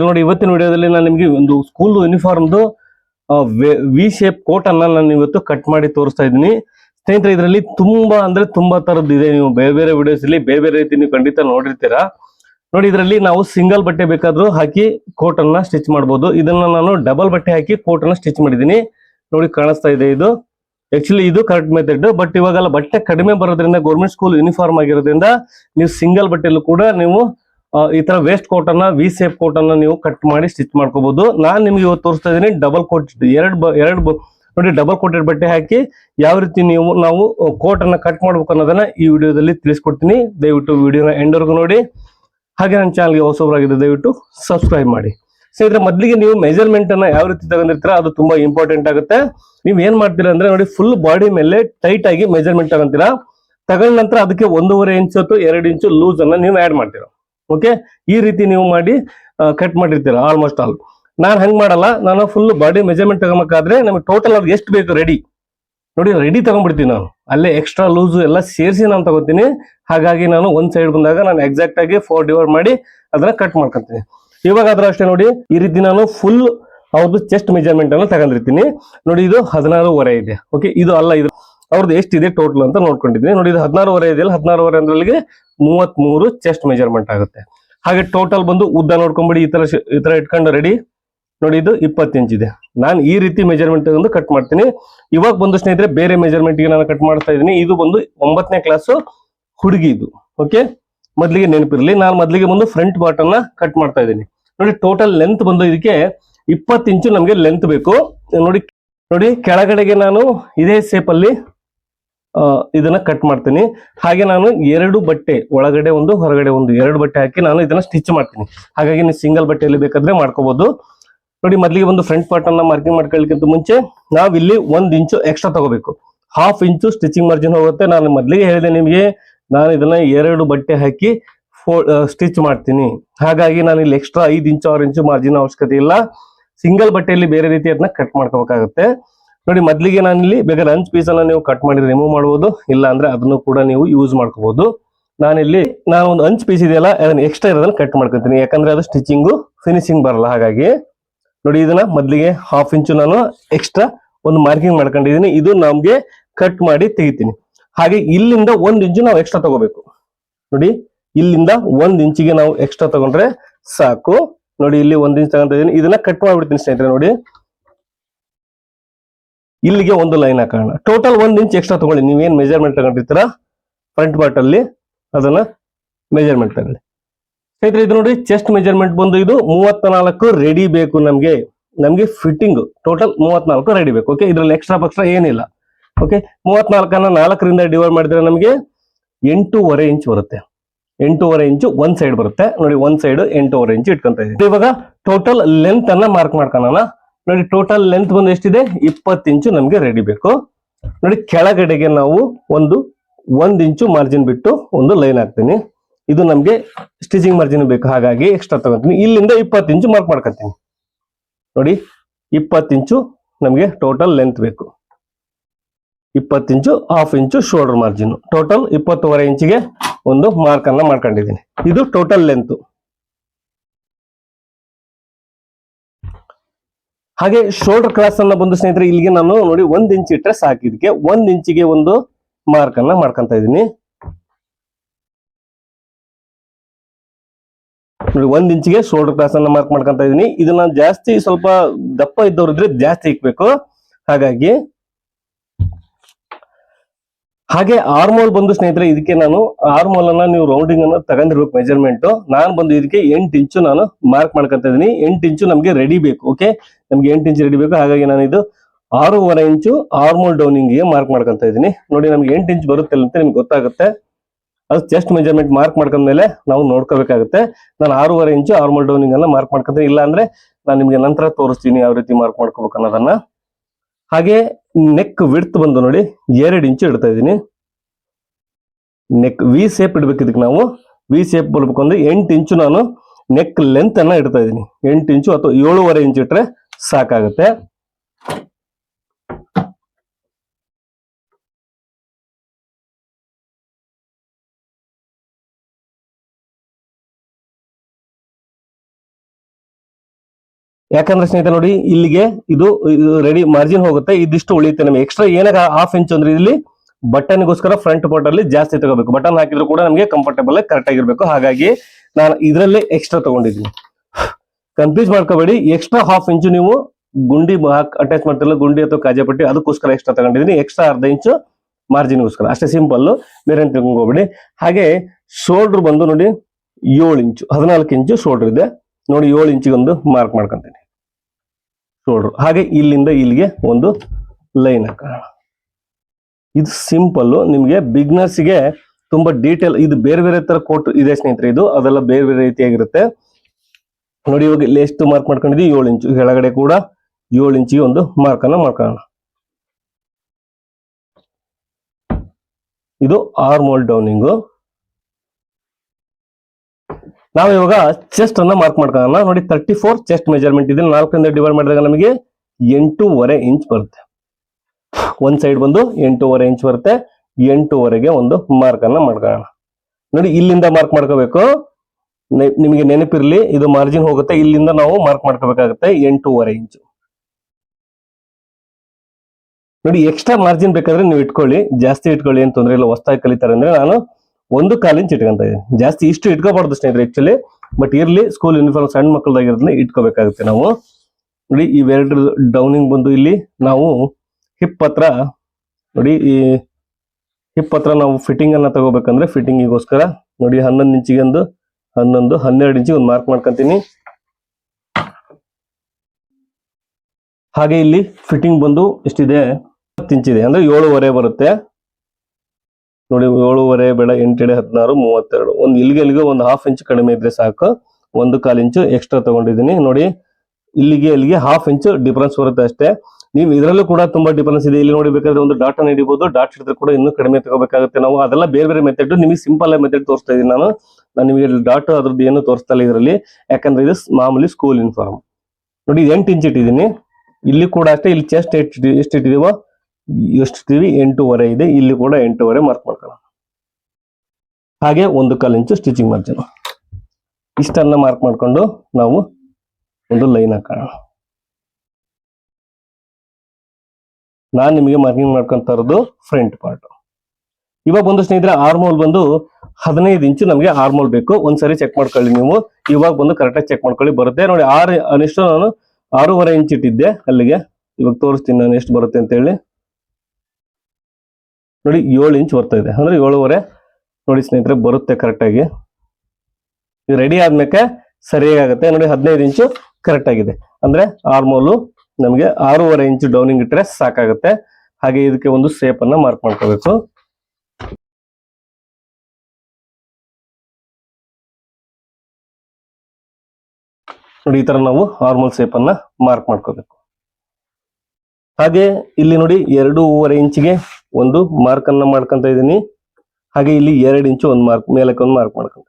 ನೋಡಿ ಇವತ್ತಿನ ವಿಡಿಯೋದಲ್ಲಿ ನಾನು ನಿಮಗೆ ಒಂದು ಸ್ಕೂಲ್ ಯೂನಿಫಾರ್ಮ್ದು ವಿ ಶೇಪ್ ಕೋಟ್ ಅನ್ನ ನಾನು ಇವತ್ತು ಕಟ್ ಮಾಡಿ ತೋರಿಸ್ತಾ ಇದ್ದೀನಿ. ಸ್ನೇಹಿತರೆ, ಇದರಲ್ಲಿ ತುಂಬಾ ಅಂದ್ರೆ ತುಂಬಾ ತರದ್ದು ಇದೆ. ನೀವು ಬೇರೆ ಬೇರೆ ವಿಡಿಯೋಸ್ ಅಲ್ಲಿ ಬೇರೆ ಬೇರೆ ರೀತಿ ನೀವು ಖಂಡಿತ ನೋಡಿರ್ತೀರಾ. ನೋಡಿ, ಇದರಲ್ಲಿ ನಾವು ಸಿಂಗಲ್ ಬಟ್ಟೆ ಬೇಕಾದ್ರೂ ಹಾಕಿ ಕೋಟ್ ಅನ್ನ ಸ್ಟಿಚ್ ಮಾಡಬಹುದು ಇದನ್ನ ನಾನು ಡಬಲ್ ಬಟ್ಟೆ ಹಾಕಿ ಕೋಟ್ ಅನ್ನ ಸ್ಟಿಚ್ ಮಾಡಿದ್ದೀನಿ. ನೋಡಿ, ಕಾಣಿಸ್ತಾ ಇದೆ ಇದು. ಆಕ್ಚುಲಿ ಇದು ಕರೆಕ್ಟ್ ಮೆಥಡ್ ಬಟ್ ಇವಾಗೆಲ್ಲ ಬಟ್ಟೆ ಕಡಿಮೆ ಬರೋದ್ರಿಂದ ಗೌರ್ಮೆಂಟ್ ಸ್ಕೂಲ್ ಯೂನಿಫಾರ್ಮ್ ಆಗಿರೋದ್ರಿಂದ, ನೀವು ಸಿಂಗಲ್ ಬಟ್ಟೆಲ್ಲೂ ಕೂಡ ನೀವು ಈ ತರ ವೇಸ್ಟ್ ಕೋಟ್ ಅನ್ನ ವಿ ಸೇಪ್ ಕೋಟ್ ಅನ್ನ ನೀವು ಕಟ್ ಮಾಡಿ ಸ್ಟಿಚ್ ಮಾಡ್ಕೋಬಹುದು ನಾನ್ ನಿಮ್ಗೆ ಇವತ್ತು ತೋರಿಸ್ತಾ ಇದ್ದೀನಿ ಡಬಲ್ ಕೋಟ್ ಎರಡು ಎರಡ್ ನೋಡಿ ಡಬಲ್ ಕೋಟೆಡ್ ಬಟ್ಟೆ ಹಾಕಿ ಯಾವ ರೀತಿ ನೀವು, ನಾವು ಕೋಟ್ ಅನ್ನ ಕಟ್ ಮಾಡ್ಬೇಕು ಅನ್ನೋದನ್ನ ಈ ವಿಡಿಯೋದಲ್ಲಿ ತಿಳಿಸ್ಕೊಡ್ತೀನಿ. ದಯವಿಟ್ಟು ವಿಡಿಯೋನ ಎಂಡ್ವರೆಗೂ ನೋಡಿ. ಹಾಗೆ ನನ್ನ ಚಾನಲ್ಗೆ ಹೊಸಬರಾಗಿದೆ ದಯವಿಟ್ಟು ಸಬ್ಸ್ಕ್ರೈಬ್ ಮಾಡಿ. ಸ್ನೇಹಿತರೆ, ಮೊದಲಿಗೆ ನೀವು ಮೆಜರ್ಮೆಂಟ್ ಅನ್ನ ಯಾವ ರೀತಿ ತಗೊಂಡಿರ್ತೀರ, ಅದು ತುಂಬಾ ಇಂಪಾರ್ಟೆಂಟ್ ಆಗುತ್ತೆ. ನೀವು ಏನ್ ಮಾಡ್ತೀರಾ ಅಂದ್ರೆ, ನೋಡಿ ಫುಲ್ ಬಾಡಿ ಮೇಲೆ ಟೈಟ್ ಆಗಿ ಮೆಜರ್ಮೆಂಟ್ ತಗೊಂತೀರಾ. ತಗೊಂಡ ನಂತರ ಅದಕ್ಕೆ ಒಂದೂವರೆ ಇಂಚು ಅಥವಾ ಎರಡು ಇಂಚು ಲೂಸ್ ಅನ್ನ ನೀವು ಆಡ್ ಮಾಡ್ತೀರಾ. ಓಕೆ ಈ ರೀತಿ ನೀವು ಮಾಡಿ ಕಟ್ ಮಾಡಿರ್ತೀರ ಆಲ್ಮೋಸ್ಟ್ ಆಲ್ ನಾನು ಹಂಗೆ ಮಾಡಲ್ಲ, ನಾನು ಫುಲ್ ಬಾಡಿ ಮೆಜರ್ಮೆಂಟ್ ತಗೊಬೇಕಾದ್ರೆ ನಮಗೆ ಟೋಟಲ್ ಅದು ಎಷ್ಟು ಬೇಕು ರೆಡಿ ನೋಡಿ ರೆಡಿ ತಗೊಂಡ್ಬಿಡ್ತೀನಿ ನಾನು. ಅಲ್ಲೇ ಎಕ್ಸ್ಟ್ರಾ ಲೂಸು ಎಲ್ಲ ಸೇರಿಸಿ ನಾನು ತಗೋತೀನಿ. ಹಾಗಾಗಿ ನಾನು ಒಂದ್ ಸೈಡ್ ಬಂದಾಗ ನಾನು ಎಕ್ಸಾಕ್ಟ್ ಆಗಿ ಫೋರ್ ಡಿವೈಡ್ ಮಾಡಿ ಅದನ್ನ ಕಟ್ ಮಾಡ್ಕೊತೀನಿ. ಇವಾಗ ಆದ್ರೂ ಅಷ್ಟೇ ನೋಡಿ, ಈ ರೀತಿ ನಾನು ಫುಲ್ ಅವ್ರದ್ದು ಚೆಸ್ಟ್ ಮೆಜರ್ಮೆಂಟ್ ಅನ್ನು ತಗೊಂಡಿರ್ತೀನಿ. ನೋಡಿ, ಇದು ಹದಿನಾರೂವರೆ ಇದೆ. ಓಕೆ ಇದು ಅಲ್ಲ, ಇದು ಅವ್ರದ್ದು ಎಷ್ಟಿದೆ ಟೋಟಲ್ ಅಂತ ನೋಡ್ಕೊಂಡಿದ್ದೀನಿ ನೋಡಿ ಇದು ಹದಿನಾರುವರೆ ಇದೆಯಲ್ಲ, ಹದಿನಾರುವರೆ ಅಂದ್ರಲ್ಲಿಗೆ ಮೂವತ್ತ್ ಮೂರು ಚೆಸ್ಟ್ ಮೆಜರ್ಮೆಂಟ್ ಆಗುತ್ತೆ. ಹಾಗೆ ಟೋಟಲ್ ಬಂದು ಉದ್ದ ನೋಡ್ಕೊಂಬಿಡಿ, ಈ ತರ ಈ ತರ ಇಟ್ಕೊಂಡು ರೆಡಿ ನೋಡಿ ಇದು ಇಪ್ಪತ್ತು ಇಂಚ್ ಇದೆ ನಾನು ಈ ರೀತಿ ಮೆಜರ್ಮೆಂಟ್ ಒಂದು ಕಟ್ ಮಾಡ್ತೀನಿ. ಇವಾಗ ಬಂದು ಸ್ನೇಹಿತರೆ, ಬೇರೆ ಮೆಜರ್ಮೆಂಟ್ಗೆ ನಾನು ಕಟ್ ಮಾಡ್ತಾ ಇದ್ದೀನಿ. ಇದು ಬಂದು ಒಂಬತ್ತನೇ ಕ್ಲಾಸು ಹುಡುಗಿ ಇದು. ಓಕೆ ಮೊದಲಿಗೆ ನೆನಪಿರಲಿ. ನಾನು ಮೊದಲಿಗೆ ಬಂದು ಫ್ರಂಟ್ ಬಾಟಮ್ ಕಟ್ ಮಾಡ್ತಾ ಇದ್ದೀನಿ. ನೋಡಿ ಟೋಟಲ್ ಲೆಂತ್ ಬಂದು ಇದಕ್ಕೆ ಇಪ್ಪತ್ತು ಇಂಚು ನಮಗೆ ಲೆಂತ್ ಬೇಕು. ನೋಡಿ ನೋಡಿ ಕೆಳಗಡೆಗೆ ನಾನು ಇದೇ ಸೇಪಲ್ಲಿ ಇದನ್ನ ಕಟ್ ಮಾಡ್ತೀನಿ. ಹಾಗೆ ನಾನು ಎರಡು ಬಟ್ಟೆ, ಒಳಗಡೆ ಒಂದು, ಹೊರಗಡೆ ಒಂದು, ಎರಡು ಬಟ್ಟೆ ಹಾಕಿ ನಾನು ಇದನ್ನ ಸ್ಟಿಚ್ ಮಾಡ್ತೀನಿ. ಹಾಗಾಗಿ ನೀವು ಸಿಂಗಲ್ ಬಟ್ಟೆಯಲ್ಲಿ ಬೇಕಾದ್ರೆ ಮಾಡ್ಕೋಬಹುದು ನೋಡಿ, ಮೊದಲಿಗೆ ಒಂದು ಫ್ರಂಟ್ ಪಾರ್ಟ್ ಅನ್ನ ಮಾರ್ಕಿಂಗ್ ಮಾಡ್ಕೊಳ್ಳಿಕ್ಕಿಂತ ಮುಂಚೆ ನಾವ್ ಇಲ್ಲಿ ಒಂದ್ ಇಂಚು ಎಕ್ಸ್ಟ್ರಾ ತಗೋಬೇಕು. ಹಾಫ್ ಇಂಚು ಸ್ಟಿಚಿಂಗ್ ಮಾರ್ಜಿನ್ ಹೋಗುತ್ತೆ. ನಾನು ಮೊದಲಿಗೆ ಹೇಳಿದೆ ನಿಮಗೆ, ನಾನು ಇದನ್ನ ಎರಡು ಬಟ್ಟೆ ಹಾಕಿ ಸ್ಟಿಚ್ ಮಾಡ್ತೀನಿ. ಹಾಗಾಗಿ ನಾನು ಇಲ್ಲಿ ಎಕ್ಸ್ಟ್ರಾ ಐದು ಇಂಚು, ಆರು ಇಂಚು ಮಾರ್ಜಿನ್ ಅವಶ್ಯಕತೆ ಇಲ್ಲ. ಸಿಂಗಲ್ ಬಟ್ಟೆಯಲ್ಲಿ ಬೇರೆ ರೀತಿ ಅದನ್ನ ಕಟ್ ಮಾಡ್ಕೋಬೇಕಾಗುತ್ತೆ. ನೋಡಿ, ಮೊದಲಿಗೆ ನಾನು ಇಲ್ಲಿ ಬೇಕಾದ್ರೆ ಅಂಚ್ ಪೀಸ್ ಅನ್ನ ನೀವು ಕಟ್ ಮಾಡಿ ರಿಮೂವ್ ಮಾಡಬಹುದು ಇಲ್ಲ ಅಂದ್ರೆ ಅದನ್ನು ಕೂಡ ನೀವು ಯೂಸ್ ಮಾಡ್ಕೋಬಹುದು ನಾನಿಲ್ಲಿ, ನಾನು ಒಂದು ಅಂಚ್ ಪೀಸ್ ಇದೆಯಲ್ಲ, ಅದನ್ನ ಎಕ್ಸ್ಟ್ರಾ ಇರೋದನ್ನ ಕಟ್ ಮಾಡ್ಕೊತೀನಿ. ಯಾಕಂದ್ರೆ ಅದು ಸ್ಟಿಚಿಂಗು ಫಿನಿಶಿಂಗ್ ಬರಲ್ಲ ಹಾಗಾಗಿ. ನೋಡಿ, ಇದನ್ನ ಮೊದಲಿಗೆ ಹಾಫ್ ಇಂಚು ನಾನು ಎಕ್ಸ್ಟ್ರಾ ಒಂದು ಮಾರ್ಕಿಂಗ್ ಮಾಡ್ಕೊಂಡಿದ್ದೀನಿ. ಇದು ನಮ್ಗೆ ಕಟ್ ಮಾಡಿ ತೆಗಿತೀನಿ. ಹಾಗೆ ಇಲ್ಲಿಂದ ಒಂದ್ ಇಂಚು ನಾವು ಎಕ್ಸ್ಟ್ರಾ ತಗೋಬೇಕು. ನೋಡಿ, ಇಲ್ಲಿಂದ ಒಂದ್ ಇಂಚಿಗೆ ನಾವು ಎಕ್ಸ್ಟ್ರಾ ತಗೊಂಡ್ರೆ ಸಾಕು. ನೋಡಿ, ಇಲ್ಲಿ ಒಂದ್ ಇಂಚ್ ತಗೊಂತ ಇದೀನಿ. ಇದನ್ನ ಕಟ್ ಮಾಡ್ಬಿಡ್ತೀನಿ ಸ್ನೇಹಿತರೆ, ನೋಡಿ. ಇಲ್ಲಿಗೆ ಒಂದು ಲೈನ್ ಹಾಕೋಣ. ಟೋಟಲ್ ಒಂದು ಇಂಚ್ ಎಕ್ಸ್ಟ್ರಾ ತಗೊಳ್ಳಿ. ನೀವೇನ್ ಮೆಜರ್ಮೆಂಟ್ ತಗೊಂಡಿರ್ತೀರ? ಫ್ರಂಟ್ ಪಾರ್ಟ್ ಅಲ್ಲಿ ಅದನ್ನ ಮೆಜರ್ಮೆಂಟ್ ತಗೊಳ್ಳಿ. ಸ್ನೇಹಿತರೆ, ಇದು ನೋಡಿ ಚೆಸ್ಟ್ ಮೆಜರ್ಮೆಂಟ್ ಬಂದು ಇದು ಮೂವತ್ನಾಲ್ಕು ರೆಡಿ ಬೇಕು ನಮಗೆ. ನಮಗೆ ಫಿಟ್ಟಿಂಗ್ ಟೋಟಲ್ ಮೂವತ್ನಾಲ್ಕು ರೆಡಿ ಬೇಕು. ಓಕೆ ಇದ್ರಲ್ಲಿ ಎಕ್ಸ್ಟ್ರಾ ಪಕ್ಸ್ಟ್ರಾ ಏನಿಲ್ಲ. ಓಕೆ ಮೂವತ್ನಾಲ್ಕನ್ನ ನಾಲ್ಕರಿಂದ ಡಿವೈಡ್ ಮಾಡಿದ್ರೆ ನಮಗೆ ಎಂಟೂವರೆ ಇಂಚ್ ಬರುತ್ತೆ. ಎಂಟೂವರೆ ಇಂಚು ಒಂದ್ ಸೈಡ್ ಬರುತ್ತೆ. ನೋಡಿ, ಒಂದ್ ಸೈಡ್ ಎಂಟೂವರೆ ಇಂಚು ಇಟ್ಕೊಂತ ಇದ್ದೀವಿ ಇವಾಗ ಟೋಟಲ್ ಲೆಂತ್ ಅನ್ನ ಮಾರ್ಕ್ ಮಾಡ್ಕೊಳ್ಳೋಣ ನೋಡಿ ಟೋಟಲ್ ಲೆಂತ್ ಬಂದು ಎಷ್ಟಿದೆ? ಇಪ್ಪತ್ತು ಇಂಚು ನಮಗೆ ರೆಡಿ ಬೇಕು. ನೋಡಿ ಕೆಳಗಡೆಗೆ ನಾವು ಒಂದು ಒಂದ್ ಇಂಚು ಮಾರ್ಜಿನ್ ಬಿಟ್ಟು ಒಂದು ಲೈನ್ ಹಾಕ್ತೀನಿ. ಇದು ನಮಗೆ ಸ್ಟಿಚಿಂಗ್ ಮಾರ್ಜಿನ್ ಬೇಕು. ಹಾಗಾಗಿ ಎಕ್ಸ್ಟ್ರಾ ತಗೊಂತೀನಿ. ಇಲ್ಲಿಂದ ಇಪ್ಪತ್ತು ಇಂಚು ಮಾರ್ಕ್ ಮಾಡ್ಕೊತೀನಿ ನೋಡಿ, ಇಪ್ಪತ್ತು ಇಂಚು ನಮಗೆ ಟೋಟಲ್ ಲೆಂತ್ ಬೇಕು. ಇಪ್ಪತ್ತು ಇಂಚು ಹಾಫ್ ಇಂಚು ಶೋಲ್ಡರ್ ಮಾರ್ಜಿನ್ ಟೋಟಲ್ ಇಪ್ಪತ್ತೂವರೆ ಇಂಚಿಗೆ ಒಂದು ಮಾರ್ಕ್ ಮಾಡ್ಕೊಂಡಿದ್ದೀನಿ. ಇದು ಟೋಟಲ್ ಲೆಂತ್ ಹಾಗೆ ಶೋಲ್ಡರ್ ಕ್ರಾಸ್ ಅನ್ನ ಬಂದು ಸ್ನೇಹಿತರೆ, ಇಲ್ಲಿಗೆ ನಾನು ನೋಡಿ ಒಂದ್ ಇಂಚ್ ಇಟ್ಟರೆ ಸಾಕು ಇದಕ್ಕೆ ಒಂದ್ ಇಂಚಿಗೆ ಒಂದು ಮಾರ್ಕ್ ಅನ್ನ ಮಾಡ್ಕೊಂತ ಇದ್ದೀನಿ. ನೋಡಿ, ಒಂದ್ ಇಂಚಿಗೆ ಶೋಲ್ಡರ್ ಕ್ರಾಸ್ ಅನ್ನ ಮಾರ್ಕ್ ಮಾಡ್ಕೊಂತ ಇದೀನಿ ಇದನ್ನ ಜಾಸ್ತಿ ಸ್ವಲ್ಪ ದಪ್ಪ ಇದ್ದವ್ರಿದ್ರೆ ಜಾಸ್ತಿ ಇಕ್ಬೇಕು. ಹಾಗಾಗಿ ಹಾಗೆ ಆರ್ಮೋಲ್ ಬಂದು ಸ್ನೇಹಿತರೆ, ಇದಕ್ಕೆ ನಾನು ಆರ್ಮೋಲ್ ಅನ್ನ ನೀವು ರೌಂಡಿಂಗ್ ಅನ್ನ ತಗೊಂಡಿರ್ಬೇಕು ಮೆಜರ್ಮೆಂಟ್ ನಾನ್ ಬಂದು ಇದಕ್ಕೆ ಎಂಟು ಇಂಚು ನಾನು ಮಾರ್ಕ್ ಮಾಡ್ಕೊಂತ ಇದೀನಿ. ಎಂಟು ಇಂಚು ನಮ್ಗೆ ರೆಡಿ ಬೇಕು ಓಕೆ ನಮ್ಗೆ ಎಂಟು ಇಂಚು ರೆಡಿ ಬೇಕು. ಹಾಗಾಗಿ ನಾನು ಇದು ಆರೂವರೆ ಇಂಚು ಆರ್ಮೋಲ್ ಡೌನಿಂಗ್ಗೆ ಮಾರ್ಕ್ ಮಾಡ್ಕೊಂತ ಇದೀನಿ. ನೋಡಿ ನಮ್ಗೆ ಎಂಟು ಇಂಚ್ ಬರುತ್ತೆ ಅಂತ ನಿಮ್ಗೆ ಗೊತ್ತಾಗುತ್ತೆ. ಅದು ಚೆಸ್ಟ್ ಮೆಜರ್ಮೆಂಟ್ ಮಾರ್ಕ್ ಮಾಡ್ಕೊಂಡ್ಮೇಲೆ ನಾವು ನೋಡ್ಕೋಬೇಕಾಗುತ್ತೆ. ನಾನು ಆರೂವರೆ ಇಂಚು ಆರ್ಮಲ್ ಡೌನಿಂಗ್ ಅನ್ನ ಮಾರ್ಕ್ ಮಾಡ್ಕೊಂತೀನಿ. ಇಲ್ಲ ಅಂದ್ರೆ ನಾನು ನಿಮಗೆ ನಂತರ ತೋರಿಸ್ತೀನಿ ಯಾವ ರೀತಿ ಮಾರ್ಕ್ ಮಾಡ್ಕೋಬೇಕು ಅನ್ನೋದನ್ನ. ಹಾಗೆ ನೆಕ್ ವಿಡ್ತ್ ಬಂದು ನೋಡಿ ಎರಡು ಇಂಚು ಇಡ್ತಾ ಇದ್ದೀನಿ. ನೆಕ್ ವಿ ಸೇಪ್ ಇಡ್ಬೇಕು ಇದಕ್ಕೆ ನಾವು. ವಿ ಸೇಪ್ ಬರ್ಬೇಕು ಅಂದ್ರೆ ಎಂಟು ಇಂಚು ನಾನು ನೆಕ್ ಲೆಂತ್ ಅನ್ನ ಇಡ್ತಾ ಇದ್ದೀನಿ. ಎಂಟು ಇಂಚು ಅಥವಾ ಏಳುವರೆ ಇಂಚು ಇಟ್ರೆ ಸಾಕಾಗುತ್ತೆ. ಯಾಕಂದ್ರೆ ಸ್ನೇಹಿತರೆ ನೋಡಿ, ಇಲ್ಲಿಗೆ ಇದು ರೆಡಿ ಮಾರ್ಜಿನ್ ಹೋಗುತ್ತೆ. ಇದಿಷ್ಟು ಉಳಿಯುತ್ತೆ ನಮಗೆ. ಎಕ್ಸ್ಟ್ರಾ ಏನಾಗ ಹಾಫ್ ಇಂಚ್ ಅಂದ್ರೆ ಇಲ್ಲಿ ಬಟನ್ಗೋಸ್ಕರ ಫ್ರಂಟ್ ಪಾರ್ಟ್ ಅಲ್ಲಿ ಜಾಸ್ತಿ ತಗೋಬೇಕು. ಬಟನ್ ಹಾಕಿದ್ರು ಕೂಡ ನಮಗೆ ಕಂಫರ್ಟಬಲ್ ಕರೆಕ್ಟ್ ಆಗಿರ್ಬೇಕು. ಹಾಗಾಗಿ ನಾನು ಇದರಲ್ಲೇ ಎಕ್ಸ್ಟ್ರಾ ತಗೊಂಡಿದ್ದೀನಿ. ಕನ್ಫ್ಯೂಸ್ ಮಾಡ್ಕೋಬೇಡಿ. ಎಕ್ಸ್ಟ್ರಾ ಹಾಫ್ ಇಂಚು ನೀವು ಗುಂಡಿ ಅಟ್ಯಾಚ್ ಮಾಡ್ತಿರಲ್ಲ, ಗುಂಡಿ ಅಥವಾ ಕಾಜಾಪಟ್ಟಿ ಅದಕ್ಕೋಸ್ಕರ ಎಕ್ಸ್ಟ್ರಾ ತಗೊಂಡಿದ್ದೀನಿ. ಎಕ್ಸ್ಟ್ರಾ ಅರ್ಧ ಇಂಚು ಮಾರ್ಜಿನ್ಗೋಸ್ಕರ ಅಷ್ಟೇ ಸಿಂಪಲ್ ಬೇರೆ ತಿಳ್ಕೊಂಡ್ಕೋಬೇಡಿ ಹಾಗೆ ಶೋಲ್ಡ್ರ್ ಬಂದು ನೋಡಿ ಏಳು ಇಂಚು ಹದಿನಾಲ್ಕು ಇಂಚು ಶೋಲ್ಡ್ರ್ ಇದೆ. ನೋಡಿ ಏಳು ಇಂಚಿಗೆ ಒಂದು ಮಾರ್ಕ್ ಮಾಡ್ಕೊಂತೀನಿ. ಶೋಲ್ಡರ್ ಹಾಗೆ ಇಲ್ಲಿಂದ ಇಲ್ಲಿಗೆ ಒಂದು ಲೈನ್ ಹಾಕೋಣ. ಇದು ಸಿಂಪಲ್ ನಿಮಗೆ ಬಿಗ್ನರ್ಸ್ಗೆ ತುಂಬಾ ಡೀಟೇಲ್ ಇದು ಬೇರೆ ಬೇರೆ ತರ ಕೋಟ್ ಇದೆ ಸ್ನೇಹಿತರೆ ಇದು. ಅದೆಲ್ಲ ಬೇರೆ ಬೇರೆ ರೀತಿಯಾಗಿರುತ್ತೆ. ನೋಡಿ ಇವಾಗ ಇಲ್ಲಿ ಎಷ್ಟು ಮಾರ್ಕ್ ಮಾಡ್ಕೊಂಡಿದ್ವಿ ಏಳು ಇಂಚು ಕೆಳಗಡೆ ಕೂಡ ಏಳು ಇಂಚಿಗೆ ಒಂದು ಮಾರ್ಕ್ ಅನ್ನ ಮಾಡ್ಕೊಳ್ಳೋಣ. ಇದು ಆರ್ಮೋಲ್ ಡೌನಿಂಗು ನಾವು ಇವಾಗ ಚೆಸ್ಟ್ ಅನ್ನ ಮಾರ್ಕ್ ಮಾಡ್ಕೊಳ್ಳೋಣ ನೋಡಿ ತರ್ಟಿ ಫೋರ್ ಚೆಸ್ಟ್ ಮೆಜರ್ಮೆಂಟ್ ಇದೆ ನಾಲ್ಕರಿಂದ ಡಿವೈಡ್ ಮಾಡಿದಾಗ ನಮಗೆ ಎಂಟೂವರೆ ಇಂಚ್ ಬರುತ್ತೆ. ಒಂದ್ ಸೈಡ್ ಬಂದು ಎಂಟೂವರೆ ಇಂಚ್ ಬರುತ್ತೆ, ಎಂಟೂವರೆಗೆ ಒಂದು ಮಾರ್ಕ್ ಅನ್ನ ಮಾಡ್ಕೊಳ್ಳೋಣ. ನೋಡಿ, ಇಲ್ಲಿಂದ ಮಾರ್ಕ್ ಮಾಡ್ಕೋಬೇಕು. ನಿಮಗೆ ನೆನಪಿರ್ಲಿ, ಇದು ಮಾರ್ಜಿನ್ ಹೋಗುತ್ತೆ, ಇಲ್ಲಿಂದ ನಾವು ಮಾರ್ಕ್ ಮಾಡ್ಕೋಬೇಕಾಗುತ್ತೆ ಎಂಟೂವರೆ ಇಂಚು ನೋಡಿ ಎಕ್ಸ್ಟ್ರಾ ಮಾರ್ಜಿನ್ ಬೇಕಾದ್ರೆ ನೀವು ಇಟ್ಕೊಳ್ಳಿ, ಜಾಸ್ತಿ ಇಟ್ಕೊಳ್ಳಿ ಏನ್ ತೊಂದ್ರೆ ಇಲ್ಲ ಹೊಸ್ತಾಗಿ ಕಲಿತಾರೆ ಅಂದ್ರೆ ನಾನು ಒಂದು ಕಾಲಿನ ಇಟ್ಕೊಂತ ಇದ್ದೀನಿ ಜಾಸ್ತಿ ಇಷ್ಟು ಇಟ್ಕೋಬಾರ್ದು ಸ್ನೇಹಿತರೆ ಆಕ್ಚುಲಿ ಬಟ್ ಇರ್ಲಿ ಸ್ಕೂಲ್ ಯೂನಿಫಾರ್ಮ್ ಸಣ್ಣ ಮಕ್ಕಳದಾಗಿರೋದನ್ನ ಇಟ್ಕೋಬೇಕಾಗುತ್ತೆ ನಾವು. ನೋಡಿ, ಇವೆರಡು ಡೌನಿಂಗ್ ಬಂದು ಇಲ್ಲಿ ನಾವು ಹಿಪ್ ಹತ್ರ, ನೋಡಿ, ಈ ಹಿಪ್ ಹತ್ರ ನಾವು ಫಿಟ್ಟಿಂಗ್ ಅನ್ನ ತಗೋಬೇಕಂದ್ರೆ ಫಿಟ್ಟಿಂಗಿಗೋಸ್ಕರ ನೋಡಿ, ಹನ್ನೊಂದು ಇಂಚಿಗೆ ಒಂದು ಹನ್ನೊಂದು, ಹನ್ನೆರಡು ಇಂಚಿಗೆ ಒಂದು ಮಾರ್ಕ್ ಮಾಡ್ಕೊಂತೀನಿ. ಹಾಗೆ ಇಲ್ಲಿ ಫಿಟ್ಟಿಂಗ್ ಬಂದು ಎಷ್ಟಿದೆ ಹತ್ತು ಇಂಚಿದೆ ಅಂದ್ರೆ ಏಳುವರೆ ಬರುತ್ತೆ. ನೋಡಿ, ಏಳುವರೆ ಬೆಳೆ ಎಂಟೆಡೆ ಹದಿನಾರು, ಮೂವತ್ತೆರಡು. ಒಂದು ಇಲ್ಲಿಗೆ ಇಲ್ಲಿಗೆ ಒಂದು ಹಾಫ್ ಇಂಚ್ ಕಡಿಮೆ ಇದ್ರೆ ಸಾಕು. ಒಂದು ಕಾಲು ಇಂಚು ಎಕ್ಸ್ಟ್ರಾ ತಗೊಂಡಿದ್ದೀನಿ. ನೋಡಿ, ಇಲ್ಲಿಗೆ ಇಲ್ಲಿಗೆ ಹಾಫ್ ಇಂಚ್ ಡಿಫರೆನ್ಸ್ ಬರುತ್ತೆ ಅಷ್ಟೇ. ನೀವು ಇದರಲ್ಲೂ ಕೂಡ ತುಂಬಾ ಡಿಫರೆನ್ಸ್ ಇದೆ. ಇಲ್ಲಿ ನೋಡಿ, ಬೇಕಾದ್ರೆ ಒಂದು ಡಾಟ್ ಅನ್ನು ಹಿಡಿಬಹುದು ಡಾಟ್ ಹಿಡಿದ್ರೆ ಕೂಡ ಇನ್ನೂ ಕಡಿಮೆ ತಗೋಬೇಕಾಗುತ್ತೆ ನಾವು. ಅದೆಲ್ಲ ಬೇರೆ ಬೇರೆ ಮೆಥಡ್ ನಿಮಗೆ ಸಿಂಪಲ್ ಮೆಥಡ್ ತೋರಿಸ್ತಾ ಇದ್ದೀನಿ ನಾನು. ನಾನು ನಿಮಗೆ ಡಾಟ್ ಅದ್ರದ್ದು ಏನು ತೋರಿಸ್ತಾ ಇಲ್ಲ ಇದರಲ್ಲಿ. ಯಾಕಂದ್ರೆ ಇದು ಮಾಮೂಲಿ ಸ್ಕೂಲ್ ಯೂನಿಫಾರ್ಮ್ ನೋಡಿ, ಎಂಟು ಇಂಚ್ ಇಟ್ಟಿದ್ದೀನಿ. ಇಲ್ಲಿ ಕೂಡ ಅಷ್ಟೇ, ಇಲ್ಲಿ ಚೆಸ್ಟ್ ಎಷ್ಟು ಇಟ್ಟಿದೀವೋ ಎಷ್ಟು ಇಟ್ಟಿದೀವಿ ಎಂಟೂವರೆ ಇದೆ. ಇಲ್ಲಿ ಕೂಡ ಎಂಟೂವರೆ ಮಾರ್ಕ್ ಮಾಡ್ಕೊಳ್ಳೋಣ. ಹಾಗೆ ಒಂದು ಕಾಲು ಇಂಚು ಸ್ಟಿಚಿಂಗ್ ಮಾರ್ಜಿನ್ ಇಷ್ಟನ್ನ ಮಾರ್ಕ್ ಮಾಡ್ಕೊಂಡು ನಾವು ಒಂದು ಲೈನ್ ಹಾಕೋಣ. ನಾನು ನಿಮಗೆ ಮಾರ್ಕಿಂಗ್ ಮಾಡ್ಕೊಂತ ಇರೋದು ಫ್ರಂಟ್ ಪಾರ್ಟ್ ಇವಾಗ ಬಂದು ಸ್ನೇಹಿತರೆ ಆರ್ಮೋಲ್ ಬಂದು ಹದಿನೈದು ಇಂಚು ನಮಗೆ ಆರ್ಮೋಲ್ ಬೇಕು. ಒಂದ್ಸರಿ ಚೆಕ್ ಮಾಡ್ಕೊಳ್ಳಿ ನೀವು. ಇವಾಗ ಬಂದು ಕರೆಕ್ಟಾಗಿ ಚೆಕ್ ಮಾಡ್ಕೊಳ್ಳಿ. ಬರುತ್ತೆ. ನೋಡಿ ಆರು ಅನಿಷ್ಟು ನಾನು ಆರೂವರೆ ಇಂಚ್ ಇಟ್ಟಿದ್ದೆ ಅಲ್ಲಿಗೆ. ಇವಾಗ ತೋರಿಸ್ತೀನಿ ನಾನು ಎಷ್ಟು ಬರುತ್ತೆ ಅಂತ ಹೇಳಿ ನೋಡಿ ಏಳು ಇಂಚ್ ಬರ್ತಾ ಇದೆ. ಅಂದ್ರೆ ಏಳುವರೆ ನೋಡಿ ಸ್ನೇಹಿತರೆ, ಬರುತ್ತೆ ಕರೆಕ್ಟಾಗಿ ಇದು ರೆಡಿ ಆದ್ಮೇಲೆ ಸರಿಯಾಗುತ್ತೆ ನೋಡಿ ಹದಿನೈದು ಇಂಚು ಕರೆಕ್ಟ್ ಆಗಿದೆ. ಅಂದ್ರೆ ಆರ್ಮೋಲು ನಮಗೆ ಆರೂವರೆ ಇಂಚು ಡೌನಿಂಗ್ ಇಟ್ಟರೆ ಸಾಕಾಗುತ್ತೆ. ಹಾಗೆ ಇದಕ್ಕೆ ಒಂದು ಸೇಪ್ ಅನ್ನ ಮಾರ್ಕ್ ಮಾಡ್ಕೋಬೇಕು. ನೋಡಿ ಈ ತರ ನಾವು ಆರ್ಮಲ್ ಸೇಪ್ ಅನ್ನ ಮಾರ್ಕ್ ಮಾಡ್ಕೋಬೇಕು. ಹಾಗೆ ಇಲ್ಲಿ ನೋಡಿ ಎರಡೂವರೆ ಇಂಚಿಗೆ ಒಂದು ಮಾರ್ಕ್ ಅನ್ನ ಮಾಡ್ಕೊಂತ ಇದ್ದೀನಿ. ಹಾಗೆ ಇಲ್ಲಿ ಎರಡು ಇಂಚು ಒಂದು ಮಾರ್ಕ್ ಮೇಲಕ್ಕೆ ಒಂದು ಮಾರ್ಕ್ ಮಾಡ್ಕೊಂತ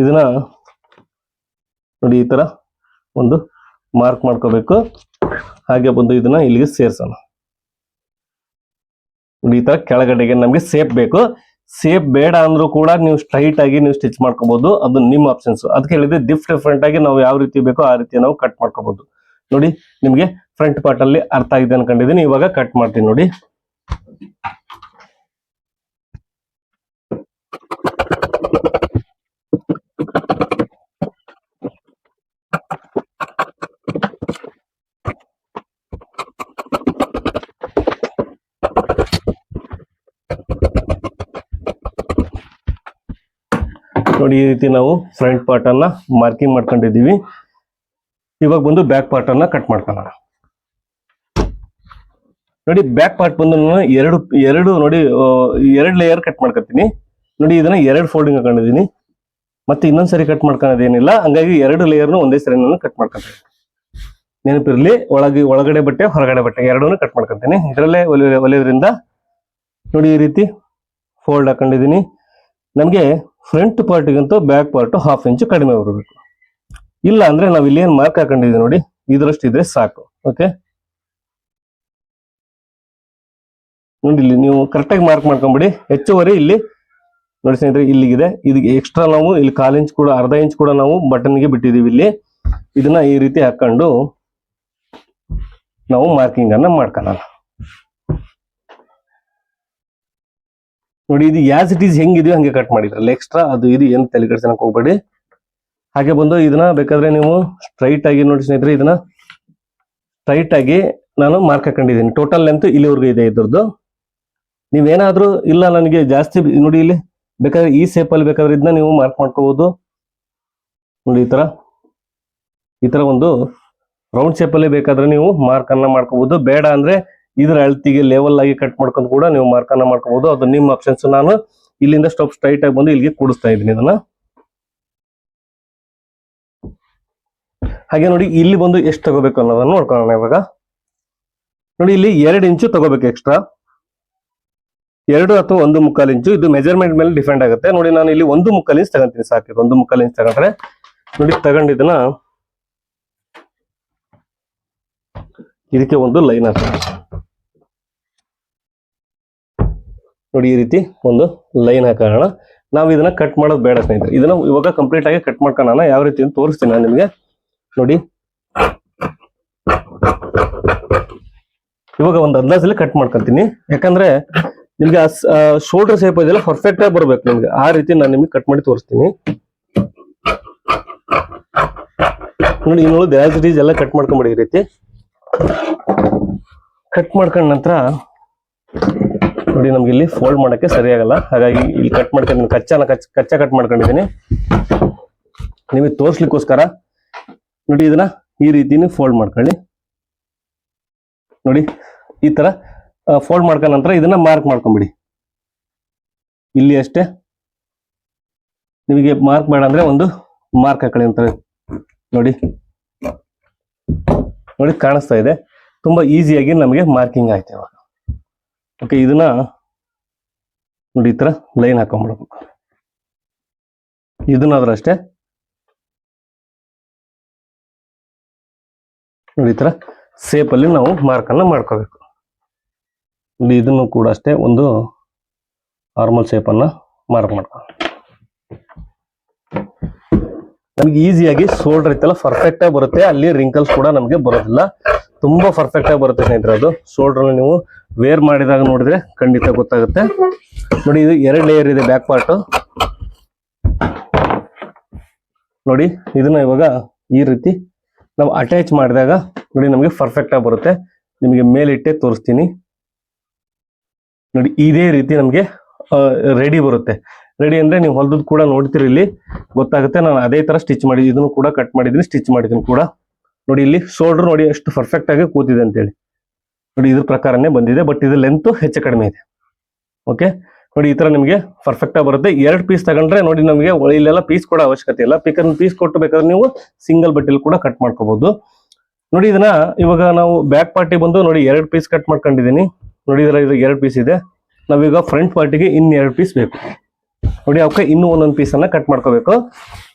ಇದನ್ನ ನೋಡಿ ಈ ತರ ಒಂದು ಮಾರ್ಕ್ ಮಾಡ್ಕೋಬೇಕು. ಹಾಗೆ ಬಂದು ಇದನ್ನ ಇಲ್ಲಿಗೆ ಸೇರ್ಸೋಣ. ನೋಡಿ ಈ ತರ ಕೆಳಗಡೆಗೆ ನಮ್ಗೆ ಸೇಫ್ ಬೇಕು. ಸೇಫ್ ಬೇಡ ಅಂದ್ರೂ ಕೂಡ ನೀವು ಸ್ಟ್ರೈಟ್ ಆಗಿ ನೀವು ಸ್ಟಿಚ್ ಮಾಡ್ಕೋಬಹುದು ಅದು ನಿಮ್ಮ ಆಪ್ಷನ್ಸ್ ಅದಕ್ಕೆ ಹೇಳಿದ್ರೆ ಡಿಫ್ ಡಿಫ್ರೆಂಟ್ ಆಗಿ ನಾವು ಯಾವ ರೀತಿ ಬೇಕೋ ಆ ರೀತಿ ನಾವು ಕಟ್ ಮಾಡ್ಕೋಬಹುದು ನೋಡಿ, ನಿಮ್ಗೆ ಫ್ರಂಟ್ ಪಾರ್ಟ್ ಅಲ್ಲಿ ಅರ್ಥ ಆಗಿದೆ ಅನ್ಕೊಂಡಿದ್ದೀನಿ. ಇವಾಗ ಕಟ್ ಮಾಡ್ತೀನಿ ನೋಡಿ. ನೋಡಿ, ಈ ರೀತಿ ನಾವು ಫ್ರಂಟ್ ಪಾರ್ಟ್ ಅನ್ನ ಮಾರ್ಕಿಂಗ್ ಮಾಡ್ಕೊಂಡಿದೀವಿ ಇವಾಗ ಬಂದು ಬ್ಯಾಕ್ ಪಾರ್ಟ್ ಅನ್ನ ಕಟ್ ಮಾಡ್ಕೊಳ್ಳೋಣ. ನೋಡಿ ಬ್ಯಾಕ್ ಪಾರ್ಟ್ ಬಂದು ನಾನು ಎರಡು ಎರಡು ನೋಡಿ ಎರಡು ಲೇಯರ್ ಕಟ್ ಮಾಡ್ಕೊತೀನಿ. ನೋಡಿ ಇದನ್ನ ಎರಡು ಫೋಲ್ಡಿಂಗ್ ಹಾಕೊಂಡಿದ್ದೀನಿ. ಮತ್ತೆ ಇನ್ನೊಂದ್ಸರಿ ಕಟ್ ಮಾಡ್ಕೊಳೋದೇನಿಲ್ಲ ಹಂಗಾಗಿ ಎರಡು ಲೇಯರ್ನು ಒಂದೇ ಸರಿ ನಾನು ಕಟ್ ಮಾಡ್ಕೊತೀನಿ. ನೆನಪಿರ್ಲಿ, ಒಳಗೆ, ಒಳಗಡೆ ಬಟ್ಟೆ, ಹೊರಗಡೆ ಬಟ್ಟೆ ಎರಡೂ ಕಟ್ ಮಾಡ್ಕೊತೀನಿ. ಇದರಲ್ಲೇ ಒಲೆ ಒಲೆಯೋದ್ರಿಂದ ನೋಡಿ ಈ ರೀತಿ ಫೋಲ್ಡ್ ಹಾಕೊಂಡಿದ್ದೀನಿ. ನಮಗೆ ಫ್ರಂಟ್ ಪಾರ್ಟಿಗಂತೂ ಬ್ಯಾಕ್ ಪಾರ್ಟು ಹಾಫ್ ಇಂಚು ಕಡಿಮೆ ಬರಬೇಕು. ಇಲ್ಲ ಅಂದ್ರೆ ನಾವು ಇಲ್ಲಿ ಏನ್ ಮಾರ್ಕ್ ಹಾಕೊಂಡಿದ್ದೀವಿ ನೋಡಿ ಇದರಷ್ಟು ಇದ್ರೆ ಸಾಕು ಓಕೆ ನೋಡಿ ಇಲ್ಲಿ ನೀವು ಕರೆಕ್ಟಾಗಿ ಮಾರ್ಕ್ ಮಾಡ್ಕೊಂಬಿಡಿ. ಹೆಚ್ಚುವರಿ ಇಲ್ಲಿ, ನೋಡಿ ಸ್ನೇಹಿತರೆ, ಇಲ್ಲಿಗಿದೆ. ಇದಕ್ಕೆ ಎಕ್ಸ್ಟ್ರಾ ನಾವು, ಇಲ್ಲಿ ಕಾಲ್ ಇಂಚ್ ಕೂಡ, ಅರ್ಧ ಇಂಚ್ ಕೂಡ ನಾವು ಬಟನ್ಗೆ ಬಿಟ್ಟಿದೀವಿ ಇಲ್ಲಿ. ಇದನ್ನ ಈ ರೀತಿ ಹಾಕೊಂಡು ನಾವು ಮಾರ್ಕಿಂಗ್ ಅನ್ನ ಮಾಡ್ಕೊಳ್ಳೋಣ. ನೋಡಿ, ಇದು ಯಾಸ್ ಇಟ್ ಈಸ್ ಹೆಂಗಿದೆಯೋ ಹಂಗೆ ಕಟ್ ಮಾಡಿದ್ರಲ್ಲ ಎಕ್ಸ್ಟ್ರಾ ಅದು ಇದು, ಏನು ತಲೆ ಕೆಡ್ಸೋಕೆ ಹೋಗ್ಬೇಡಿ. ಹಾಗೆ ಬಂದು ಇದನ್ನ ಬೇಕಾದ್ರೆ ನೀವು ಸ್ಟ್ರೈಟ್ ಆಗಿ ನೋಡಿ ಸ್ನೇಹಿತರೆ, ಇದನ್ನ ಸ್ಟ್ರೈಟ್ ಆಗಿ ನಾನು ಮಾರ್ಕ್ ಹಾಕೊಂಡಿದ್ದೀನಿ. ಟೋಟಲ್ ಲೆಂತ್ ಇಲ್ಲಿವರೆಗೂ ಇದೆ ಇದ್ರದ್ದು. ನೀವೇನಾದ್ರೂ ಇಲ್ಲ ನನಗೆ ಜಾಸ್ತಿ ನೋಡಿ ಇಲ್ಲಿ, ಬೇಕಾದ್ರೆ ಈ ಸೇಪ್ ಅಲ್ಲಿ ಬೇಕಾದ್ರೆ ಇದನ್ನ ನೀವು ಮಾರ್ಕ್ ಮಾಡ್ಕೋಬಹುದು ನೋಡಿ ಈ ತರ. ಈ ತರ ಒಂದು ರೌಂಡ್ ಶೇಪ್ ಅಲ್ಲಿ ಬೇಕಾದ್ರೆ ನೀವು ಮಾರ್ಕ್ ಅನ್ನ ಮಾಡ್ಕೋಬಹುದು ಬೇಡ ಅಂದ್ರೆ ಇದರ ಅಳತಿಗೆ ಲೆವೆಲ್ ಆಗಿ ಕಟ್ ಮಾಡ್ಕೊಂಡು ಕೂಡ ನೀವು ಮಾರ್ಕ್ ಅನ್ನ ಮಾಡ್ಕೋಬಹುದು ಅದು ನಿಮ್ಮ ಆಪ್ಷನ್ಸ್ ನಾನು ಇಲ್ಲಿಂದ ಸ್ಟಾಪ್ ಸ್ಟ್ರೈಟ್ ಆಗಿ ಬಂದು ಇಲ್ಲಿಗೆ ಕೂಡಿಸ್ತಾ ಇದ್ದೀನಿ ಇದನ್ನ. ಹಾಗೆ ನೋಡಿ ಇಲ್ಲಿ ಬಂದು ಎಷ್ಟು ತಗೋಬೇಕು ಅನ್ನೋದನ್ನ ನೋಡ್ಕೊಳ್ಳೋಣ ಇವಾಗ. ನೋಡಿ ಇಲ್ಲಿ ಎರಡು ಇಂಚು ತಗೋಬೇಕು ಎಕ್ಸ್ಟ್ರಾ ಎರಡು ಅಥವಾ ಒಂದು ಮುಕ್ಕಾಲು ಇಂಚು. ಇದು ಮೆಜರ್ಮೆಂಟ್ ಮೇಲೆ ಡಿಫೆಂಡ್ ಆಗುತ್ತೆ. ನೋಡಿ ನಾನು ಇಲ್ಲಿ ಒಂದು ಮುಕ್ಕಾಲು ಇಂಚ್ ತಗೊಂತೀನಿ ಸಾಕು. ಒಂದು ಮುಕ್ಕಾಲು ಇಂಚ್ ತಗೊಂಡ್ರೆ ನೋಡಿ ತಗೊಂಡಿದ್ದನ್ನ ಇದಕ್ಕೆ ಒಂದು ಲೈನ್ ಹಾಕೋಣ. ನೋಡಿ ಈ ರೀತಿ ಒಂದು ಲೈನ್ ಹಾಕೋಣ. ನಾವು ಇದನ್ನ ಕಟ್ ಮಾಡೋದು ಬೇಡ ಸ್ನೇಹಿತರೆ. ಇದನ್ನ ಇವಾಗ ಕಂಪ್ಲೀಟ್ ಆಗಿ ಕಟ್ ಮಾಡ್ಕೊಳ್ಳೋಣ ಯಾವ ರೀತಿ ತೋರಿಸ್ತೀನಿ ನಾನು ನಿಮಗೆ. ನೋಡಿ. ಇವಾಗ ಒಂದು ಅಂದಾಜಲ್ಲಿ ಕಟ್ ಮಾಡ್ಕೊಂತೀನಿ ಯಾಕಂದ್ರೆ ನಿಮ್ಗೆ ಶೋಲ್ಡರ್ ಶೇಪ್ ಇದೆಲ್ಲ ಪರ್ಫೆಕ್ಟ್ ಆಗಿ ಬರ್ಬೇಕು ನಿಮ್ಗೆ. ಆ ರೀತಿ ನಾನು ನಿಮ್ಗೆ ಕಟ್ ಮಾಡಿ ತೋರಿಸ್ತೀನಿ. ನೋಡಿ ಇನ್ನು ಆಸ್ ಎಲ್ಲ ಕಟ್ ಮಾಡ್ಕೊಂಬಿಡಿ ಈ ರೀತಿ. ಕಟ್ ಮಾಡ್ಕೊಂಡ ನಂತರ ನೋಡಿ, ನಮ್ಗೆ ಇಲ್ಲಿ ಫೋಲ್ಡ್ ಮಾಡಕ್ಕೆ ಸರಿಯಾಗಲ್ಲ ಹಾಗಾಗಿ ಇಲ್ಲಿ ಕಟ್ ಮಾಡ್ಕೊಂಡು, ಕಚ್ಚಾನ ಕಚ್, ಕಚ್ಚಾ ಕಟ್ ಮಾಡ್ಕೊಂಡಿದ್ದೀನಿ. ನಿಮಗೆ ತೋರ್ಸ್ಲಿಕ್ಕೋಸ್ಕರ ನೋಡಿ ಇದನ್ನ ಈ ರೀತಿನೇ ಫೋಲ್ಡ್ ಮಾಡ್ಕೊಳ್ಳಿ. ನೋಡಿ, ಈ ತರ ಫೋಲ್ಡ್ ಮಾಡ್ಕೊಂಡ ನಂತರ ಇದನ್ನ ಮಾರ್ಕ್ ಮಾಡ್ಕೊಂಬಿಡಿ. ಇಲ್ಲಿ ಅಷ್ಟೇ. ನಿಮಗೆ ಮಾರ್ಕ್ ಬೇಡ ಅಂದ್ರೆ ಒಂದು ಮಾರ್ಕ್ ಹಾಕೊಳ್ಳಿ ಅಂತಾರೆ ನೋಡಿ. ನೋಡಿ, ಕಾಣಿಸ್ತಾ ಇದೆ. ತುಂಬಾ ಈಸಿಯಾಗಿ ನಮಗೆ ಮಾರ್ಕಿಂಗ್ ಆಯ್ತು ಇವಾಗ. ಓಕೆ ಇದನ್ನ ನೋಡಿ ಈ ತರ ಲೈನ್ ಹಾಕೊಂಡ್ಬಿಡ್ಬೇಕು ಇದನ್ನಾದ್ರೂ ಅಷ್ಟೇ. ನೋಡಿ ಈ ಥರ ಸೇಪಲ್ಲಿ ನಾವು ಮಾರ್ಕ್ ಅನ್ನ ಮಾಡ್ಕೋಬೇಕು. ನೋಡಿ ಇದನ್ನು ಕೂಡ ಅಷ್ಟೇ ಒಂದು ನಾರ್ಮಲ್ ಸೇಪನ್ನು ಮಾರ್ಕ್ ಮಾಡ್ಕೊ. ನಮಗೆ ಈಸಿಯಾಗಿ ಶೋಲ್ಡರ್ ಇತ್ತಲ್ಲ ಪರ್ಫೆಕ್ಟ್ ಆಗಿ ಬರುತ್ತೆ. ಅಲ್ಲಿ ರಿಂಕಲ್ಸ್ ಕೂಡ ನಮಗೆ ಬರೋದಿಲ್ಲ. ತುಂಬಾ ಪರ್ಫೆಕ್ಟ್ ಆಗಿ ಬರುತ್ತೆ ಸ್ನೇಹಿತರೆ ಅದು. ಶೋಲ್ಡರ್ ನೀವು ವೇರ್ ಮಾಡಿದಾಗ ನೋಡಿದ್ರೆ ಖಂಡಿತ ಗೊತ್ತಾಗುತ್ತೆ. ನೋಡಿ, ಇದು ಎರಡು ಲೇಯರ್ ಇದೆ ಬ್ಯಾಕ್ ಪಾರ್ಟ್ ನೋಡಿ, ಇದನ್ನ ಇವಾಗ ಈ ರೀತಿ ನಾವು ಅಟ್ಯಾಚ್ ಮಾಡಿದಾಗ ನೋಡಿ ನಮಗೆ ಪರ್ಫೆಕ್ಟ್ ಆಗಿ ಬರುತ್ತೆ. ನಿಮಗೆ ಮೇಲಿಟ್ಟೆ ತೋರಿಸ್ತೀನಿ. ನೋಡಿ ಇದೇ ರೀತಿ ನಮಗೆ ರೆಡಿ ಬರುತ್ತೆ. ರೆಡಿ ಅಂದ್ರೆ ನೀವು ಹೊಲ್ದದ್ ಕೂಡ ನೋಡ್ತೀರಿ ಇಲ್ಲಿ. ಗೊತ್ತಾಗುತ್ತೆ, ನಾನು ಅದೇ ತರ ಸ್ಟಿಚ್ ಮಾಡಿ, ಇದನ್ನು ಕೂಡ ಕಟ್ ಮಾಡಿದ್ದೀನಿ ಸ್ಟಿಚ್ ಮಾಡಿದ್ದೀನಿ ಕೂಡ. ನೋಡಿ ಇಲ್ಲಿ ಶೋಲ್ಡರ್ ನೋಡಿ ಎಷ್ಟು ಪರ್ಫೆಕ್ಟ್ ಆಗಿ ಕೂತಿದೆ ಅಂತೇಳಿ. ನೋಡಿ ಇದ್ರ ಪ್ರಕಾರನೇ ಬಂದಿದೆ ಬಟ್ ಇದು ಲೆಂತ್ ಹೆಚ್ಚು ಕಡಿಮೆ ಇದೆ. ಓಕೆ ನೋಡಿ, ಈ ತರ ನಿಮಗೆ ಪರ್ಫೆಕ್ಟ್ ಆಗಿ ಬರುತ್ತೆ. ಎರಡು ಪೀಸ್ ತಗೊಂಡ್ರೆ ನೋಡಿ, ನಮಗೆ ಇಲ್ಲೆಲ್ಲ ಪೀಸ್ ಕೂಡ ಅವಶ್ಯಕತೆ ಇಲ್ಲ. ಪಿಕನ್ ಪೀಸ್ ಕೊಟ್ಟು ಬೇಕಾದ್ರೆ ನೀವು ಸಿಂಗಲ್ ಬಟ್ಟೆಲಿ ಕೂಡ ಕಟ್ ಮಾಡ್ಕೋಬಹುದು ನೋಡಿ, ಇದನ್ನ ಇವಾಗ ನಾವು ಬ್ಯಾಕ್ ಪಾರ್ಟಿ ಬಂದು ನೋಡಿ, ಎರಡು ಪೀಸ್ ಕಟ್ ಮಾಡ್ಕೊಂಡಿದ್ದೀನಿ ನೋಡಿ, ಇದರ ಇದು ಎರಡು ಪೀಸ್ ಇದೆ. ನಾವೀಗ ಫ್ರಂಟ್ ಪಾರ್ಟಿಗೆ ಇನ್ ಎರಡು ಪೀಸ್ ಬೇಕು. ನೋಡಿ, ಅವಕ್ಕೆ ಇನ್ನೂ ಒಂದೊಂದು ಪೀಸ್ ಅನ್ನ ಕಟ್ ಮಾಡ್ಕೋಬೇಕು.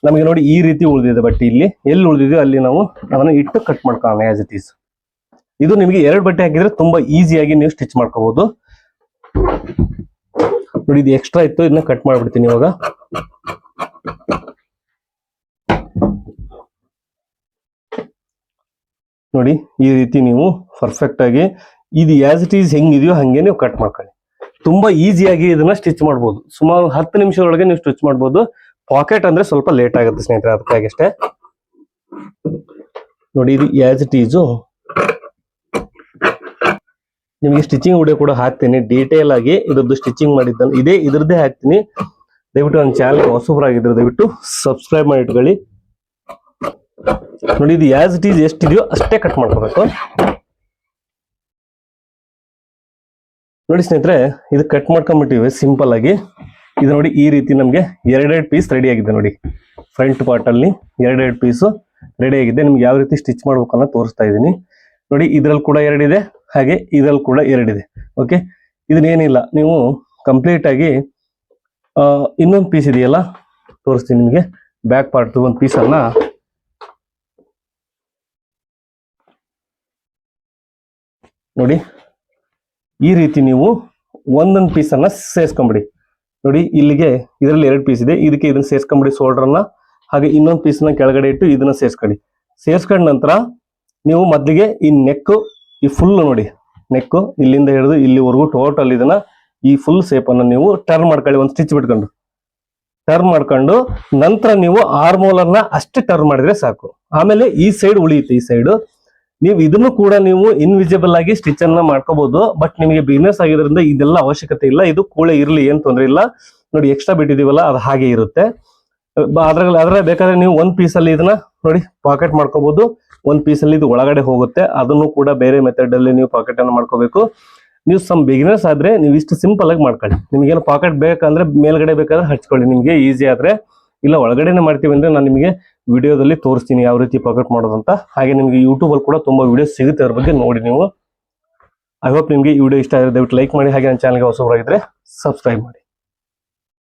ನಮಗೆ ನೋಡಿ, ಈ ರೀತಿ ಉಳಿದಿದೆ ಬಟ್ಟೆ ಇಲ್ಲಿ. ಎಲ್ಲಿ ಉಳಿದಿದೆಯೋ ಅಲ್ಲಿ ನಾವು ಅದನ್ನ ಇಟ್ಟು ಕಟ್ ಮಾಡ್ಕೊಳ್ಳೋಣ ಆಸ್ ಇಟ್ ಈಸ್ ಇದು ನಿಮಗೆ ಎರಡು ಬಟ್ಟೆ ಹಾಕಿದ್ರೆ ತುಂಬಾ ಈಸಿಯಾಗಿ ನೀವು ಸ್ಟಿಚ್ ಮಾಡ್ಕೋಬಹುದು ನೋಡಿ ಇದು ಎಕ್ಸ್ಟ್ರಾ ಇತ್ತು, ಇದನ್ನ ಕಟ್ ಮಾಡ್ಬಿಡ್ತೀನಿ ಇವಾಗ. ನೋಡಿ, ಈ ರೀತಿ ನೀವು ಪರ್ಫೆಕ್ಟ್ ಆಗಿ ಇದು ಆಸ್ ಇಟ್ ಈಸ್ ಹೆಂಗಿದೆಯೋ ಹಂಗೆ ನೀವು ಕಟ್ ಮಾಡ್ಕೊಳ್ಳಿ. ತುಂಬಾ ಈಸಿಯಾಗಿ ಇದನ್ನ ಸ್ಟಿಚ್ ಮಾಡ್ಬೋದು. ಸುಮಾರು ಹತ್ತು ನಿಮಿಷದೊಳಗೆ ನೀವು ಸ್ಟಿಚ್ ಮಾಡ್ಬೋದು. ಪಾಕೆಟ್ ಅಂದ್ರೆ ಸ್ವಲ್ಪ ಲೇಟ್ ಆಗುತ್ತೆ ಸ್ನೇಹಿತರೆ, ಅದಕ್ಕಾಗಿ ಅಷ್ಟೇ. ನೋಡಿ, ಇದು ಆಸ್ ಇಟ್ ಈಸು ನಿಮಗೆ ಸ್ಟಿಚಿಂಗ್ ವಿಡಿಯೋ ಕೂಡ ಹಾಕ್ತೀನಿ. ಡೀಟೇಲ್ ಆಗಿ ಇದ್ರದ್ದು ಸ್ಟಿಚಿಂಗ್ ಮಾಡಿದ್ದನ್ನು ಇದೇ ಇದ್ರದ್ದೇ ಹಾಕ್ತೀನಿ. ದಯವಿಟ್ಟು ನನ್ನ ಚಾನಲ್ ಹೊಸಬರಾಗಿದ್ರೆ ದಯವಿಟ್ಟು ಸಬ್ಸ್ಕ್ರೈಬ್ ಮಾಡಿ ಇಟ್ಕೊಳ್ಳಿ. ನೋಡಿ, ಇದು ಆಸ್ ಇಟ್ ಈಸ್ ಎಷ್ಟಿದೆಯೋ ಅಷ್ಟೇ ಕಟ್ ಮಾಡ್ಕೋಬೇಕು. ನೋಡಿ ಸ್ನೇಹಿತರೆ, ಇದು ಕಟ್ ಮಾಡ್ಕೊಂಡ್ಬಿಟ್ಟಿವಿ ಸಿಂಪಲ್ ಆಗಿ. ಇದು ನೋಡಿ ಈ ರೀತಿ ನಮಗೆ ಎರಡೆರಡು ಪೀಸ್ ರೆಡಿ ಆಗಿದೆ ನೋಡಿ. ಫ್ರಂಟ್ ಪಾರ್ಟಲ್ಲಿ ಎರಡೆರಡು ಪೀಸು ರೆಡಿ ಆಗಿದೆ. ನಿಮ್ಗೆ ಯಾವ ರೀತಿ ಸ್ಟಿಚ್ ಮಾಡ್ಬೇಕು ತೋರಿಸ್ತಾ ಇದ್ದೀನಿ. ನೋಡಿ ಇದ್ರಲ್ಲಿ ಕೂಡ ಎರಡಿದೆ, ಹಾಗೆ ಇದ್ರಲ್ಲಿ ಕೂಡ ಎರಡಿದೆ. ಓಕೆ ಇದನ್ನೇನಿಲ್ಲ, ನೀವು ಕಂಪ್ಲೀಟ್ ಆಗಿ ಇನ್ನೊಂದು ಪೀಸ್ ಇದೆಯಲ್ಲ, ತೋರಿಸ್ತೀನಿ ನಿಮಗೆ ಬ್ಯಾಕ್ ಪಾರ್ಟ್ ಒಂದು ಪೀಸ್ ಅನ್ನ. ನೋಡಿ, ಈ ರೀತಿ ನೀವು ಒಂದೊಂದು ಪೀಸ್ ಅನ್ನ ಸೇರಿಸ್ಕೊಂಬಿಡಿ. ನೋಡಿ, ಇಲ್ಲಿಗೆ ಇದರಲ್ಲಿ ಎರಡು ಪೀಸ್ ಇದೆ, ಇದಕ್ಕೆ ಇದನ್ನ ಸೇರಿಸ್ಕೊಂಬಿಡಿ ಸೋಲ್ಡ್ರನ್ನ ಹಾಗೆ ಇನ್ನೊಂದು ಪೀಸ್ನ ಕೆಳಗಡೆ ಇಟ್ಟು ಇದನ್ನ ಸೇರಿಸ್ಕೊಳ್ಳಿ. ಸೇರ್ಸ್ಕೊಂಡ ನಂತರ ನೀವು ಮೊದಲಿಗೆ ಈ ನೆಕ್ ಈ ಫುಲ್ ನೋಡಿ. ನೆಕ್ ಇಲ್ಲಿಂದ ಹಿಡಿದು ಇಲ್ಲಿವರೆಗೂ ಟೋಟಲ್ ಇದನ್ನ ಈ ಫುಲ್ ಶೇಪ್ ಅನ್ನು ನೀವು ಟರ್ನ್ ಮಾಡ್ಕೊಳ್ಳಿ, ಒಂದು ಸ್ಟಿಚ್ ಬಿಟ್ಕೊಂಡು. ಟರ್ನ್ ಮಾಡ್ಕೊಂಡು ನಂತರ ನೀವು ಆರ್ಮೋಲರ್ನ ಅಷ್ಟೇ ಟರ್ನ್ ಮಾಡಿದ್ರೆ ಸಾಕು. ಆಮೇಲೆ ಈ ಸೈಡ್ ಉಳಿಯುತ್ತೆ, ಈ ಸೈಡ್ ನೀವು ಇದನ್ನು ಕೂಡ ನೀವು ಇನ್ವಿಸಿಬಲ್ ಆಗಿ ಸ್ಟಿಚ್ ಅನ್ನ ಮಾಡ್ಕೋಬಹುದು ಬಟ್ ನಿಮಗೆ ಬಿಸ್ನೆಸ್ ಆಗಿದ್ರಿಂದ ಇದೆಲ್ಲ ಅವಶ್ಯಕತೆ ಇಲ್ಲ. ಇದು ಕೂಳೆ ಇರಲಿ, ಏನ್ ತೊಂದರೆ ಇಲ್ಲ. ನೋಡಿ ಎಕ್ಸ್ಟ್ರಾ ಬಿಟ್ಟಿದೀವಲ್ಲ ಅದು ಹಾಗೆ ಇರುತ್ತೆ. ಅದ್ರಲ್ಲಿ ಅದ್ರ ಬೇಕಾದ್ರೆ ನೀವು ಒಂದ್ ಅಲ್ಲಿ ಇದನ್ನ ನೋಡಿ ಪಾಕೆಟ್ ಮಾಡ್ಕೋಬಹುದು ಒಂದ್ ಪೀಸ್ ಅಲ್ಲಿ ಇದು ಒಳಗಡೆ ಹೋಗುತ್ತೆ. ಅದನ್ನು ಕೂಡ ಬೇರೆ ಮೆಥಡ್ ಅಲ್ಲಿ ನೀವು ಪಾಕೆಟ್ ಅನ್ನು ಮಾಡ್ಕೋಬೇಕು. ನೀವು ಸಮ್ ಬಿಗಿನರ್ಸ್ ಆದ್ರೆ ನೀವು ಇಷ್ಟು ಸಿಂಪಲ್ ಆಗಿ ಮಾಡ್ಕೊಳ್ಳಿ. ನಿಮ್ಗೇನು ಪಾಕೆಟ್ ಬೇಕಂದ್ರೆ ಮೇಲ್ಗಡೆ ಬೇಕಾದ್ರೆ ಹಚ್ಕೊಳ್ಳಿ. ನಿಮ್ಗೆ ಈಸಿ ಆದ್ರೆ ಇಲ್ಲ ಒಳಗಡೆನೆ ಮಾಡ್ತೀವಿ ಅಂದ್ರೆ ನಾನು ನಿಮಗೆ ವಿಡಿಯೋದಲ್ಲಿ ತೋರಿಸ್ತೀನಿ ಯಾವ ರೀತಿ ಪಾಕೆಟ್ ಮಾಡೋದಂತ ಹಾಗೆ ನಿಮಗೆ ಯೂಟ್ಯೂಬ್ ಅಲ್ಲಿ ಕೂಡ ತುಂಬಾ ವಿಡಿಯೋ ಸಿಗುತ್ತೆ ಅದ್ರ ಬಗ್ಗೆ ನೋಡಿ ನೀವು. ಐ ಹೋಪ್ ನಿಮಗೆ ಈ ವಿಡಿಯೋ ಇಷ್ಟ ಆದ್ರೆ ದಯವಿಟ್ಟು ಲೈಕ್ ಮಾಡಿ. ಹಾಗೆ ನನ್ನ ಚಾನಲ್ಗೆ ಹೊಸಬರಾಗಿದ್ರೆ ಸಬ್ಸ್ಕ್ರೈಬ್ ಮಾಡಿ.